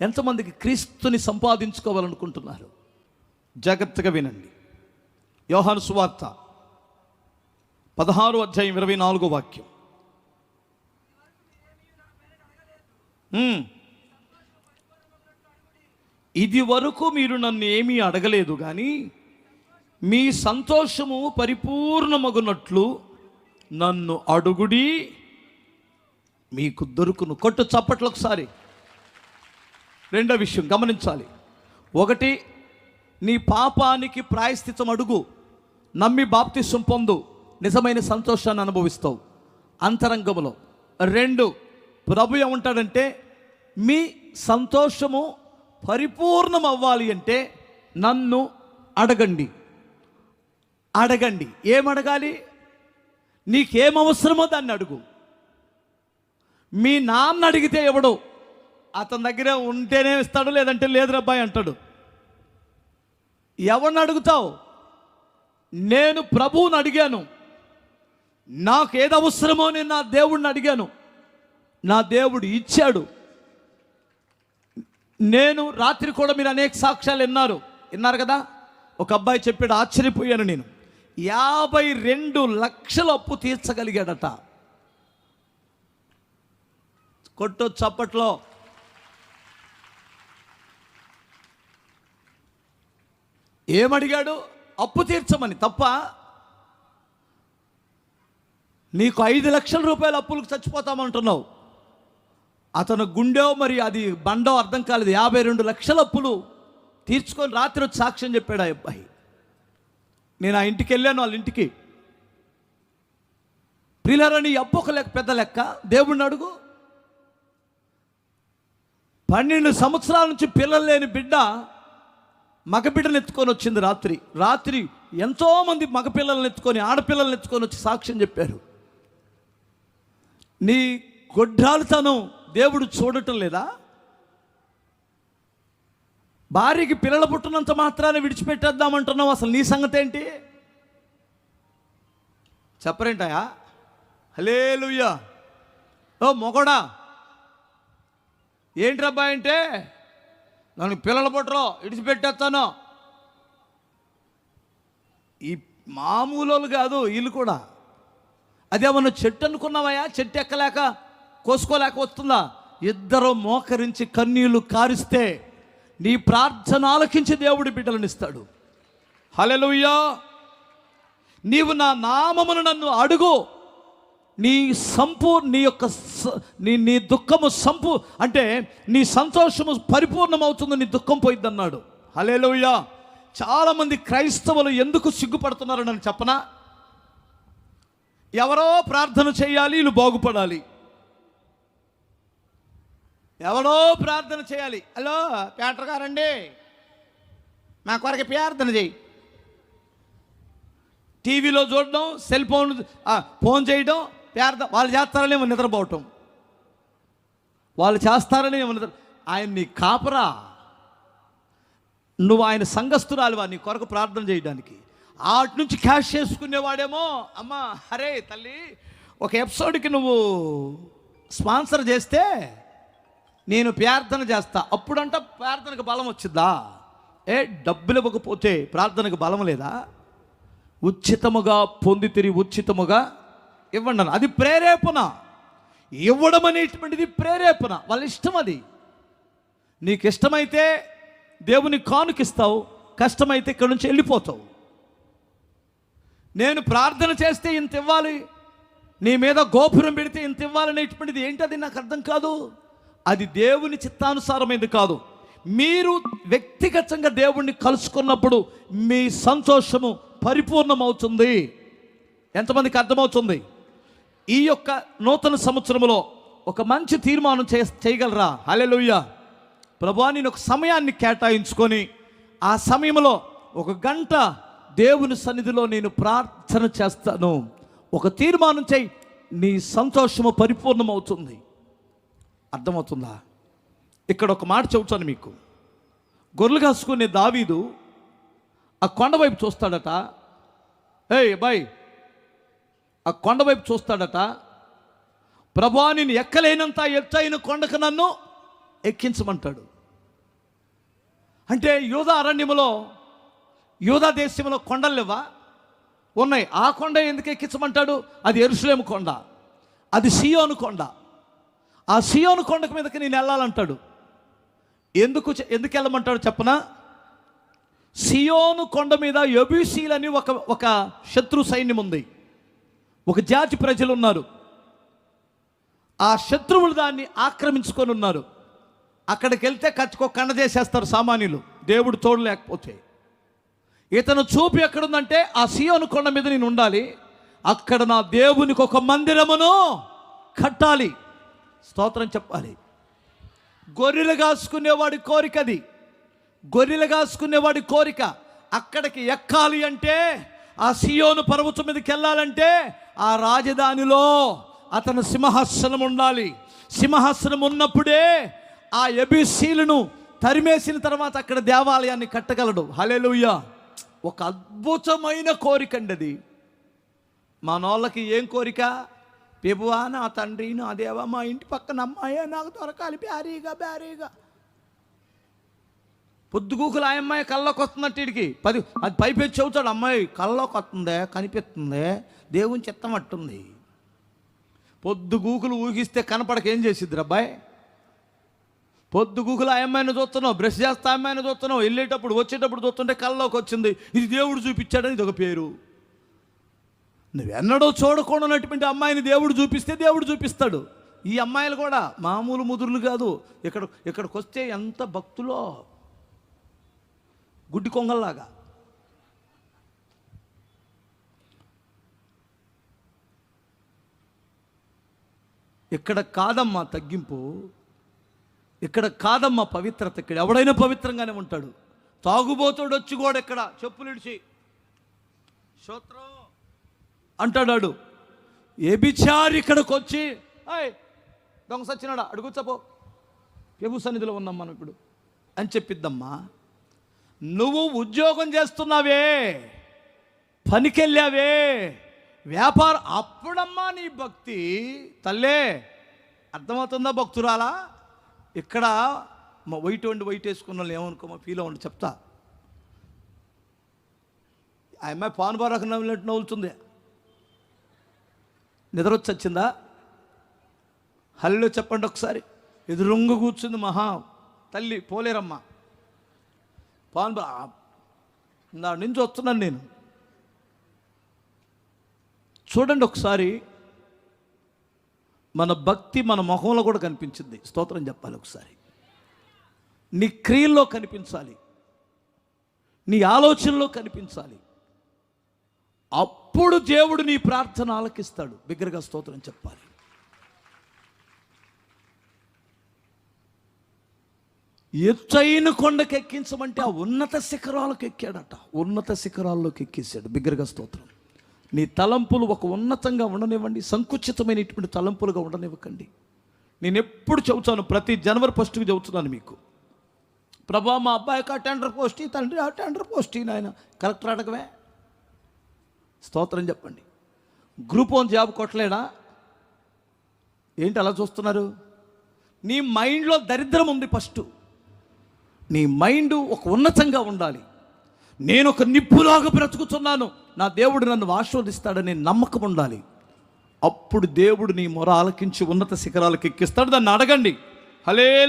ఎంతమందికి క్రీస్తుని సంపాదించుకోవాలనుకుంటున్నారు? జాగ్రత్తగా వినండి. యోహాను సువార్త పదహారు అధ్యాయం ఇరవై నాలుగో వాక్యం. ఇది వరకు మీరు నన్ను ఏమీ అడగలేదు కానీ మీ సంతోషము పరిపూర్ణమగునట్లు నన్ను అడుగుడి మీకు దొరుకును. కొట్టు చప్పట్లు ఒకసారి. రెండో విషయం గమనించాలి. ఒకటి నీ పాపానికి ప్రాయశ్చితం అడుగు. నమ్మి బాప్తిసం పొందు. నిజమైన సంతోషాన్ని అనుభవిస్తావు. అంతరంగములో. రెండు ప్రభు ఏమంటాడంటే మీ సంతోషము పరిపూర్ణం అవ్వాలి అంటే నన్ను అడగండి. అడగండి. ఏమడగాలి? నీకేం అవసరమో దాన్ని అడుగు. మీ నాన్న అడిగితే ఎవడు అతని దగ్గర ఉంటేనే ఇస్తాడు లేదంటే లేదు అబ్బాయి అంటాడు. ఎవరిని అడుగుతావు? నేను ప్రభువుని అడిగాను. నాకు ఏది అవసరమో నేను నా దేవుడిని అడిగాను. నా దేవుడు ఇచ్చాడు. నేను రాత్రి కూడా మీరు అనేక సాక్ష్యాలు విన్నారు. విన్నారు కదా? ఒక అబ్బాయి చెప్పాడు ఆశ్చర్యపోయాను నేను. యాభై రెండు లక్షల అప్పు తీర్చగలిగాడట. కొట్టు చప్పట్లో ఏమడిగాడు? అప్పు తీర్చమని. తప్ప నీకు ఐదు లక్షల రూపాయల అప్పులకు చచ్చిపోతామంటున్నావు. అతను గుండె మరి అది బండో అర్థం కాలేదు. యాభై రెండు లక్షల అప్పులు తీర్చుకొని రాత్రి వచ్చి సాక్ష్యం చెప్పాడు ఆ అబ్బాయి. నేను ఆ ఇంటికి వెళ్ళాను వాళ్ళ ఇంటికి. ప్రియులరని అప్పు ఒక లెక్క పెద్ద లెక్క. దేవుణ్ణి అడుగు. పన్నెండు సంవత్సరాల నుంచి పిల్లలు లేని బిడ్డ మగబిడ్డను ఎత్తుకొని వచ్చింది రాత్రి. రాత్రి ఎంతోమంది మగపిల్లల్ని ఎత్తుకొని ఆడపిల్లల్ని ఎత్తుకొని వచ్చి సాక్ష్యం చెప్పారు. నీ గొడ్రాలుతనం దేవుడు చూడటం లేదా? భార్యకి పిల్లలు పుట్టినంత మాత్రాన్ని విడిచిపెట్టేద్దామంటున్నావు అసలు నీ సంగతి ఏంటి? చెప్పరేంటయా హలే ఓ మొగడా. ఏంటి అబ్బాయి అంటే నన్ను పిల్లలు పట్టరో ఇడిచిపెట్టేస్తాను. ఈ మామూలు కాదు వీళ్ళు కూడా. అదేమన్నా చెట్టు అనుకున్నావయ్యా? చెట్టు ఎక్కలేక కోసుకోలేక వస్తుందా? ఇద్దరు మోకరించి కన్నీళ్ళు కారిస్తే నీ ప్రార్థన ఆలకించి దేవుడి బిడ్డలనిస్తాడు హలెలుయ్యా నీవు నా నామమును నన్ను అడుగు. నీ సంపూ నీ యొక్క స- నీ నీ దుఃఖము సంపు అంటే నీ సంతోషము పరిపూర్ణమవుతుంది నీ దుఃఖం పోయిద్దన్నాడు. హలేలుయ్యా చాలామంది క్రైస్తవులు ఎందుకు సిగ్గుపడుతున్నారు నన్ను చెప్పనా? ఎవరో ప్రార్థన చేయాలి వీళ్ళు బాగుపడాలి. ఎవరో ప్రార్థన చేయాలి. హలో పేటర్ గారండి. మా కొరకు ప్రార్థన చేయి. టీవీలో చూడడం సెల్ ఫోన్ ఫోన్ చేయడం ప్రార్థన వాళ్ళు చేస్తారని ఏమో నిద్రపోవటం. వాళ్ళు చేస్తారని ఏమో నిద్ర ఆయన నీ కాపరా. నువ్వు ఆయన సంఘస్థురాలువా నీ కొరకు ప్రార్థన చేయడానికి. ఆటి నుంచి క్యాష్ చేసుకునేవాడేమో అమ్మా అరే తల్లి ఒక ఎపిసోడ్కి నువ్వు స్పాన్సర్ చేస్తే నేను ప్రార్థన చేస్తా. అప్పుడంట ప్రార్థనకు బలం వచ్చిందా ఏ డబ్బులు ఇవ్వకపోతే ప్రార్థనకు బలం లేదా? ఉచితముగా పొంది తిరిగి ఉచితముగా ఇవ్వండి అన్న. అది ప్రేరేపణ. ఇవ్వడం అనేటువంటిది ప్రేరేపణ. వాళ్ళ ఇష్టం అది. నీకు ఇష్టమైతే దేవుని కానుకిస్తావు కష్టమైతే ఇక్కడి నుంచి వెళ్ళిపోతావు. నేను ప్రార్థన చేస్తే ఇంత ఇవ్వాలి నీ మీద గోపురం పెడితే ఇంత ఇవ్వాలనేటువంటిది ఏంటది నాకు అర్థం కాదు. అది దేవుని చిత్తానుసారమైనది కాదు. మీరు వ్యక్తిగతంగా దేవుణ్ణి కలుసుకున్నప్పుడు మీ సంతోషము పరిపూర్ణమవుతుంది. ఎంతమందికి అర్థమవుతుంది? ఈ యొక్క నూతన సంవత్సరంలో ఒక మంచి తీర్మానం చే చేయగలరా? హల్లెలూయా ప్రభా నేను ఒక సమయాన్ని కేటాయించుకొని ఆ సమయంలో ఒక గంట దేవుని సన్నిధిలో నేను ప్రార్థన చేస్తాను. ఒక తీర్మానం చేయి నీ సంతోషము పరిపూర్ణమవుతుంది. అర్థమవుతుందా? ఇక్కడ ఒక మాట చెబుతాను మీకు. గొర్రెలు కాసుకునే దావీదు ఆ కొండ వైపు చూస్తాడట. ఏయ్ బాయ్ ఆ కొండ వైపు చూస్తాడట. ప్రభా నేను ఎక్కలేనంత ఎత్తైన కొండకు నన్ను ఎక్కించమంటాడు. అంటే యూదా అరణ్యములో యూదా దేశంలో కొండలు లేవా? ఉన్నాయి. ఆ కొండ ఎందుకు ఎక్కించమంటాడు? అది ఎరుసలేము కొండ. అది సియోను కొండ. ఆ సియోను కొండకు మీదకి నేను వెళ్ళాలంటాడు. ఎందుకు చె- ఎందుకు వెళ్ళమంటాడు చెప్పనా? సియోను కొండ మీద ఎబీసీలని ఒక ఒక శత్రు సైన్యం ఉంది ఒక జాతి ప్రజలు ఉన్నారు. ఆ శత్రువులు దాన్ని ఆక్రమించుకొని ఉన్నారు. అక్కడికి వెళ్తే కచ్చుకో కండ చేసేస్తారు సామాన్యులు. దేవుడు తోడు లేకపోతే. ఇతను చూపు ఎక్కడుందంటే ఆ సియోను కొండ మీద నేను ఉండాలి. అక్కడ నా దేవునికి ఒక మందిరమును కట్టాలి. స్తోత్రం చెప్పాలి. గొర్రెలు కాసుకునేవాడి కోరిక అది. గొర్రెలు కాసుకునేవాడి కోరిక. అక్కడికి ఎక్కాలి అంటే ఆ సియోను పర్వతం మీదకి వెళ్ళాలంటే ఆ రాజధానిలో అతను సింహాసనం ఉండాలి. సింహాసనం ఉన్నప్పుడే ఆ ఎబిసీలను తరిమేసిన తర్వాత అక్కడ దేవాలయాన్ని కట్టగలడు. హలేలుయ్య ఒక అద్భుతమైన కోరిక అండి అది మనోళ్ళకి ఏం కోరిక? పిబువా నా తండ్రి నా దేవా మా ఇంటి పక్కన అమ్మాయే నాకు దొరకాలి బ్యారీగా బ్యారీగా పొద్దుగూకులు ఆ అమ్మాయి కళ్ళలోకి వస్తున్నట్టు వీడికి పది అది పైపెచ్చి చెబుతాడు అమ్మాయి కళ్ళలోకి వస్తుందే కనిపిస్తుంది దేవుని చిత్తం అట్టుంది. పొద్దుగూకులు ఊగిస్తే కనపడక ఏం చేసిద్ది అబ్బాయి పొద్దుగూకులు ఆ అమ్మాయిని చూస్తున్నావు బ్రష్ చేస్తా అమ్మాయిని చూస్తున్నావు వెళ్ళేటప్పుడు వచ్చేటప్పుడు చూస్తుంటే కళ్ళలోకి వచ్చింది ఇది దేవుడు చూపించాడని ఇది ఒక పేరు. నువ్వెన్నడో చూడకూడనటువంటి అమ్మాయిని దేవుడు చూపిస్తే దేవుడు చూపిస్తాడు. ఈ అమ్మాయిలు కూడా మామూలు ముదురులు కాదు. ఇక్కడ ఇక్కడికి వస్తే ఎంత భక్తులో గుడ్డి కొంగల్లాగా. ఇక్కడ కాదమ్మా తగ్గింపు ఇక్కడ కాదమ్మా పవిత్రత ఇక్కడ. ఎవడైనా పవిత్రంగానే ఉంటాడు. తాగుబోతుడు వచ్చి కూడా ఇక్కడ చెప్పులు ఇడిచి అంటాడాడు. ఏబిచారి ఇక్కడికి వచ్చి అయ్ దొంగ సచ్చినాడా? అడుగుచ్చపో ప్రభు సన్నిధిలో ఉన్నాం మనం ఇప్పుడు. అని చెప్పిద్దమ్మా. నువ్వు ఉద్యోగం చేస్తున్నావే పనికెళ్ళావే వ్యాపారం అప్పుడమ్మా నీ భక్తి. తల్లే అర్థమవుతుందా భక్తురాలా? ఇక్కడ మా వైట్ వండి వైట్ వేసుకున్న వాళ్ళు ఏమనుకో మా ఫీల్ అవ్వండి చెప్తా. ఆ అమ్మాయి పాను బారకు నవ్వులంటే నవ్వులుతుంది. నిద్ర వచ్చి వచ్చిందా? హల్లో చెప్పండి ఒకసారి. ఎదురుంగు కూర్చుంది మహా. తల్లి పోలేరమ్మా. పాన్ నా నుంచి వస్తున్నాను నేను. చూడండి ఒకసారి మన భక్తి మన మొహంలో కూడా కనిపించింది. స్తోత్రం చెప్పాలి ఒకసారి. నీ క్రియల్లో కనిపించాలి. నీ ఆలోచనలో కనిపించాలి. అప్పుడు దేవుడు నీ ప్రార్థన ఆలకిస్తాడు. బిగ్గరగా స్తోత్రం చెప్పాలి. ఎత్తైన కొండకి ఎక్కించమంటే ఆ ఉన్నత శిఖరాలకు ఎక్కాడట. ఉన్నత శిఖరాల్లోకి ఎక్కేసాడు బిగ్గరగా స్తోత్రం. నీ తలంపులు ఒక ఉన్నతంగా ఉండనివ్వండి సంకుచితమైనటువంటి తలంపులుగా ఉండనివ్వకండి. నేను ఎప్పుడు చెబుతాను ప్రతి జనవరి ఫస్ట్కి చెబుతున్నాను మీకు. ప్రభా మా అబ్బాయికి ఆ టెండర్ పోస్ట్ ఈ తండ్రి ఆ టెండర్ పోస్ట్ నాయన. కలెక్టర్ అడగవే? స్తోత్రం చెప్పండి. గ్రూప్ వన్ జాబ్ కొట్టలేడా? ఏంటి అలా చూస్తున్నారు? నీ మైండ్లో దరిద్రం ఉంది ఫస్ట్. నీ మైండ్ ఒక ఉన్నతంగా ఉండాలి. నేను ఒక నిప్పులాగా బ్రతుకుతున్నాను. నా దేవుడు నన్ను ఆస్వాదిస్తాడనే నమ్మకం ఉండాలి. అప్పుడు దేవుడు నీ మొర ఆలకించి ఉన్నత శిఖరాలకు ఎక్కిస్తాడు. దాన్ని అడగండి. హలే